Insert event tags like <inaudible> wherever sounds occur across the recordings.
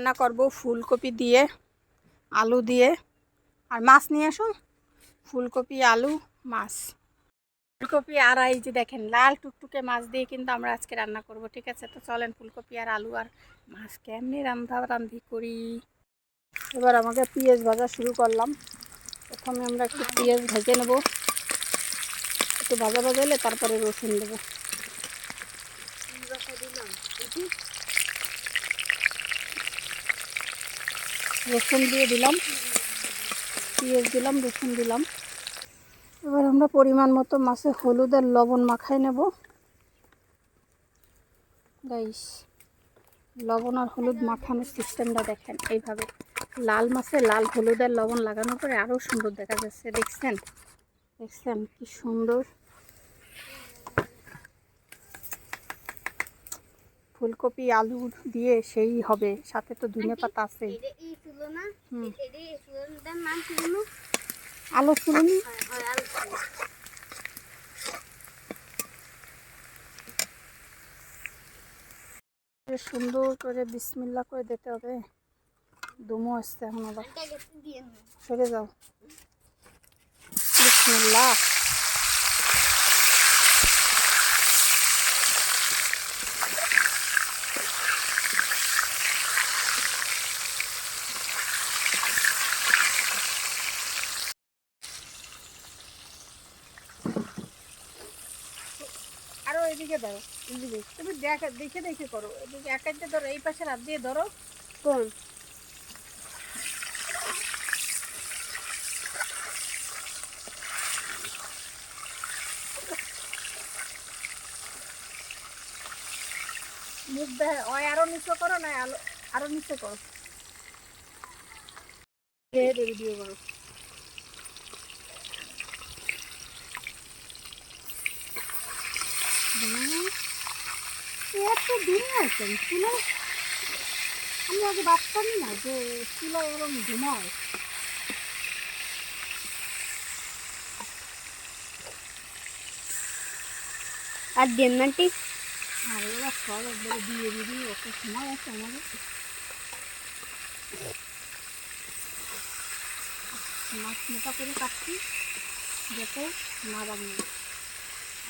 রান্না করব ফুলকপি দিয়ে, আলু দিয়ে। আর মাছ নিয়ে আসুন ফুলকপি, আলু, মাছ। ফুলকপি আর এই যে দেখেন, লাল টুকটুকে মাছ দিয়ে কিন্তু আমরা আজকে রান্না করব, ঠিক আছে? তো চলেন ফুলকপি আর আলু আর মাছ কেমনি রান্ধা রান্ধি করি। এবার আমাকে পেঁয়াজ ভাজা শুরু করলাম। প্রথমে আমরা একটু পেঁয়াজ ভেজে নেব। একটু ভাজা ভাজা হলে তারপরে রসুন দেবো। রসুন দিয়ে দিলাম, পেঁয়াজ দিলাম, রসুন দিলাম। এবার আমরা পরিমাণ মতো মাছে হলুদ আর লবণ মাখাই নেব। গাইস, লবণ আর হলুদ মাখানোর সিস্টেমটা দেখেন এইভাবে। লাল মাছে লাল হলুদ আর লবণ লাগানোর পরে আরও সুন্দর দেখা যাচ্ছে, দেখছেন? দেখছেন কি সুন্দর? ফুলকপি আলু দিয়ে সেই হবে। সাথে তো ধনে পাতা আছে। আলু। সুন্দর করে বিসমিল্লা করে দিতে হবে। দমও আসছে এখন আবার। সরে যাও। বিসমিল্লা এদিকে ধরো এদিকে তুমি দেখে দেখে দেখে করো। এদিকে একাইতে ধরো, এই পাশে হাত দিয়ে ধরো কোন মুখ দেয় ওই আরও নিচে করো না, আরও নিচে করো। ভিডিও করো। এত আছে চুলো আমি আগে ভাবতামই না যে চুলো এরকম ঘুমায়। আর দেন না ঠিক। আর ওরা সব একবারে দিয়ে দিয়ে অত সময় আছে আমাদের। মাছ মোটা করে কাটছি যাতে না বানিয়ে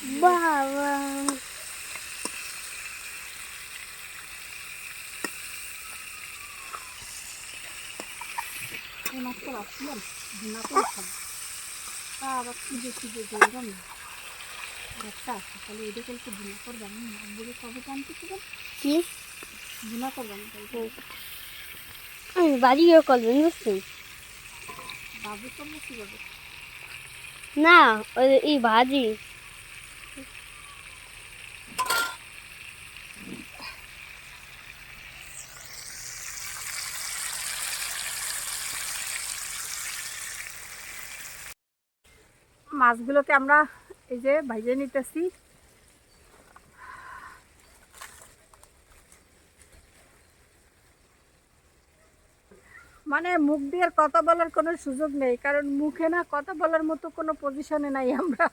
বাবা। এই মাছটা রাখছিলাম ভুনা করে খাব তা আবার খুঁজে খুঁজে দেখলাম না একটা ভুনা করবেন বলে কবে জানতে ছিল কি? ভুনা করবেন কালকে? আমি বাড়ি গিয়ে করবেন বুঝছেন বাবু করব কীভাবে না ওই এই ভাজি। মাছগুলোকে আমরা এই যে ভাইজে নিতেছি। মানে মুখ দিয়ে কথা বলার কোনো সুযোগ নেই কারণ মুখে না কথা বলার মতো কোনো পজিশনে নাই আমরা।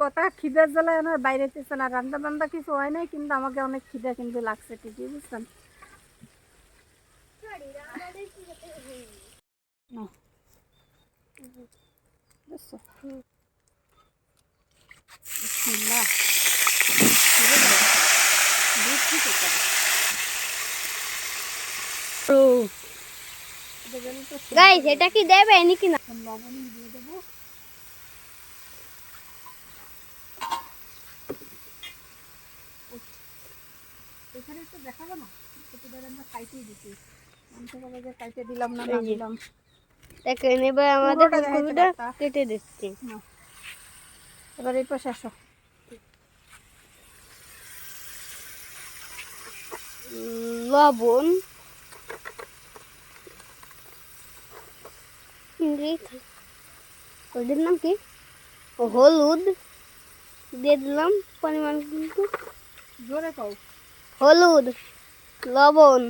কথা খিদের জ্বালায় আমার বাইরে যেতে না রান্না বান্না কিছু হয় নাই কিন্তু আমাকে অনেক খিদে কিন্তু লাগছে ঠিকই বুঝছেন? না। বুঝছ বিসমিল্লাহ এটা তো গাইস কি দেবে? নাকি না? লবণ দিয়ে দেবো এখানে একটু দেখাবো না? ধরে আমরা দিচ্ছি মাংস কাবাজে খাইতে দিলাম না। দিলাম। দেখেন এবার আমাদের ফুলকপিটা কেটে দিচ্ছি। এবার এই পাশে আসো। লবণ ওদের নাম কি? হলুদ। দিয়ে দিলাম পরিমাণ কিন্তু। জোরে হলুদ লবণ।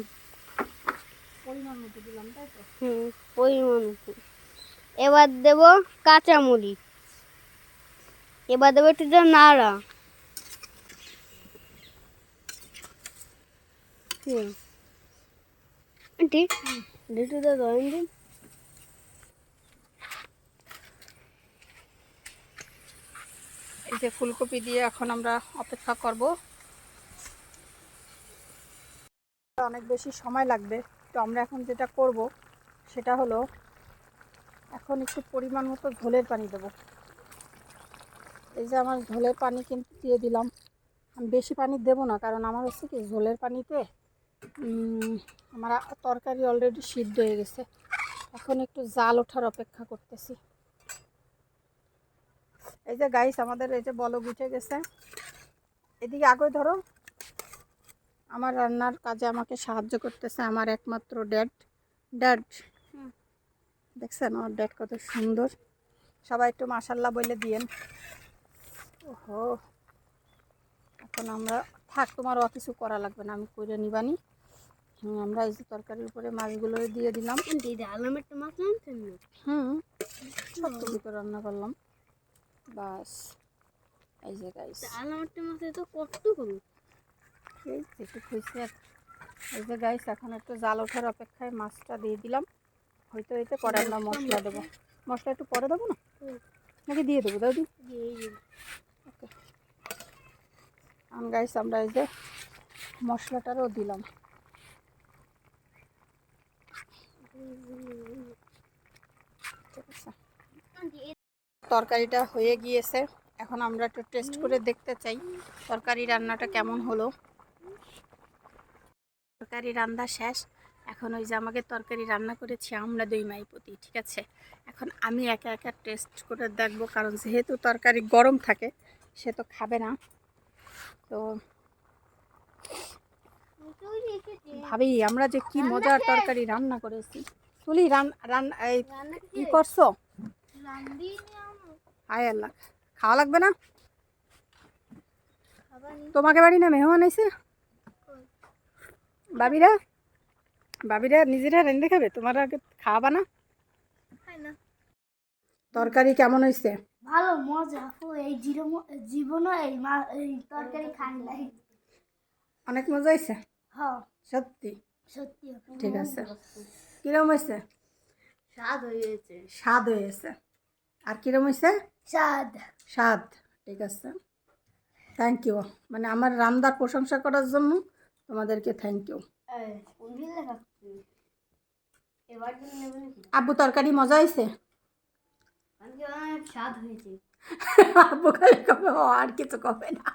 পরিমাণ মতো দিলাম তাই তো? হুম পরিমাণ মতো। এবার দেব কাঁচামরিচ। এবার দেবো একটু নাড়া। আন্টি দুটো ধরেন দিন। এই যে ফুলকপি দিয়ে এখন আমরা অপেক্ষা করব। অনেক বেশি সময় লাগবে। তো আমরা এখন যেটা করব, সেটা হলো এখন একটু পরিমাণ মতো ঝোলের পানি দেবো। এই যে আমার ঝোলের পানি কিন্তু দিয়ে দিলাম। আমি বেশি পানি দেবো না, কারণ আমার হচ্ছে কি ঝোলের পানিতে আমার তরকারি অলরেডি সিদ্ধ হয়ে গেছে। এখন একটু জাল ওঠার অপেক্ষা করতেছি। এই যে গাইস আমাদের এই যে বলক উঠে গেছে। এদিকে আগে ধরো আমার রান্নার কাজে আমাকে সাহায্য করতেছে আমার একমাত্র ড্যাড। ড্যাড দেখছেন আমার ড্যাড কত সুন্দর। সবাই একটু মাসাল্লাহ বলে দিয়েন। ওহো এখন আমরা থাক তোমার অ কিছু করা লাগবে না আমি করে নিবানি। হুম, আমরা এই যে তরকারির উপরে মাছগুলো দিয়ে দিলাম। হুম সব কিছু করে রান্না করলাম। বাস এই যে গাইস একটা মাছে তো কষ্ট করুন যেটুকু হয়েছে আর। এই যে গাইস এখন একটু জাল ওঠার অপেক্ষায় মাছটা দিয়ে দিলাম। হয়তো হইতে পরে আমরা মশলা দেবো। মশলা একটু পরে দেবো না? নাকি দিয়ে দেবো? দাদি ওকে আম গাইস আমরা এই যে মশলাটারও দিলাম। তরকারিটা হয়ে গিয়েছে। এখন আমরা একটু টেস্ট করে দেখতে চাই। তরকারি রান্নাটা কেমন হলো? তরকারি রান্না শেষ। এখন ওই যে আমাকে তরকারি রান্না করেছি আমরা দুই মাইপতি ঠিক আছে? এখন আমি একা একা টেস্ট করে দেখব কারণ যেহেতু তরকারি গরম থাকে সে তো খাবে না। তো ভাবি আমরা যে কি মজার তরকারি রান্না করেছি। তুলি রান রান এই কি করছ? হায় আল্লাহ খাওয়া লাগবে না? তোমাকে বাড়ি না মেহমান এসে বাবিরা? বাবিরা নিজেরা রেঁধে খাবে? তোমার আগে খাওয়াবা না? তরকারি কেমন হয়েছে? ভালো মজা। এই জিরো জীবনও এই মা এই তরকারি খাই নাই। অনেক মজা হয়েছে? হ্যাঁ। সত্যি? সত্যি ঠিক আছে। কিরম হয়েছে? স্বাদ হয়েছে। স্বাদ হয়েছে। আর কিরম হয়েছে? স্বাদ। স্বাদ। ঠিক আছে। থ্যাংক ইউ মানে আমার রান্নার প্রশংসা করার জন্য তোমাদেরকে থ্যাংক ইউ আব্বু তরকারি মজা হয়েছে? <laughs> আব্বু খালি কবে আর কিছু কবে না।